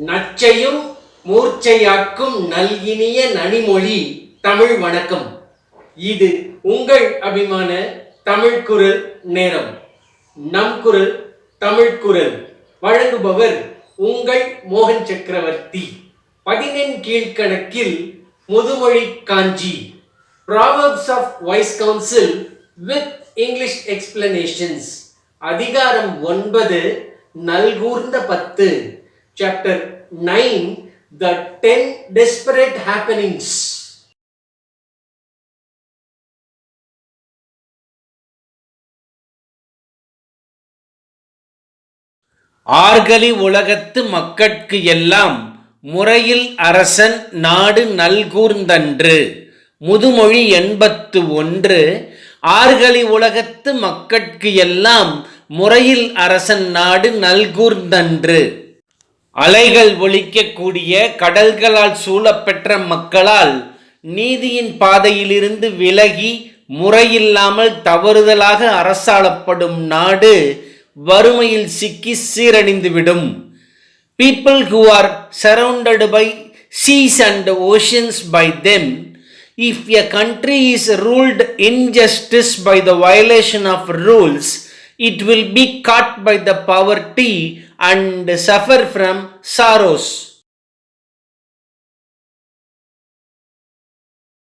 நச்சையும் மூர்ச்சையாக்கும் நல்கினிய நனிமொழி தமிழ் வணக்கம். இது உங்கள் அபிமான தமிழ் குரல் நேரம். நம் குரல் தமிழ் குரல். வழங்குபவர் உங்கள் மோகன் சக்கரவர்த்தி. பதினெண் கீழ்கணக்கில் Mudumozhi Kanchi. Proverbs of wise council with English explanations அதிகாரம் ஒன்பது நல்கூர்ந்த பத்து. Chapter nine the ten desperate happenings ஆர்கலி உலகத்து மக்கட்கு எல்லாம் முறையில் அரசன் நாடு நல்கூர்ந்தன்று. முதுமொழி எண்பத்து ஒன்று ஆர்கலி உலகத்து மக்கட்கு எல்லாம் முறையில் அரசன் நாடு நல்கூர்ந்தன்று. அலைகள் ஒழிக்கக்கூடிய கடல்களால் சூழப்பெற்ற மக்களால் நீதியின் பாதையிலிருந்து விலகி முறையில்லாமல் தவறுதலாக அரசாளப்படும் நாடு வறுமையில் சிக்கி சீரழிந்துவிடும் people who are surrounded by seas and oceans by them if a country is ruled injustice by the violation of rules it will be caught by the poverty and suffer from sorrows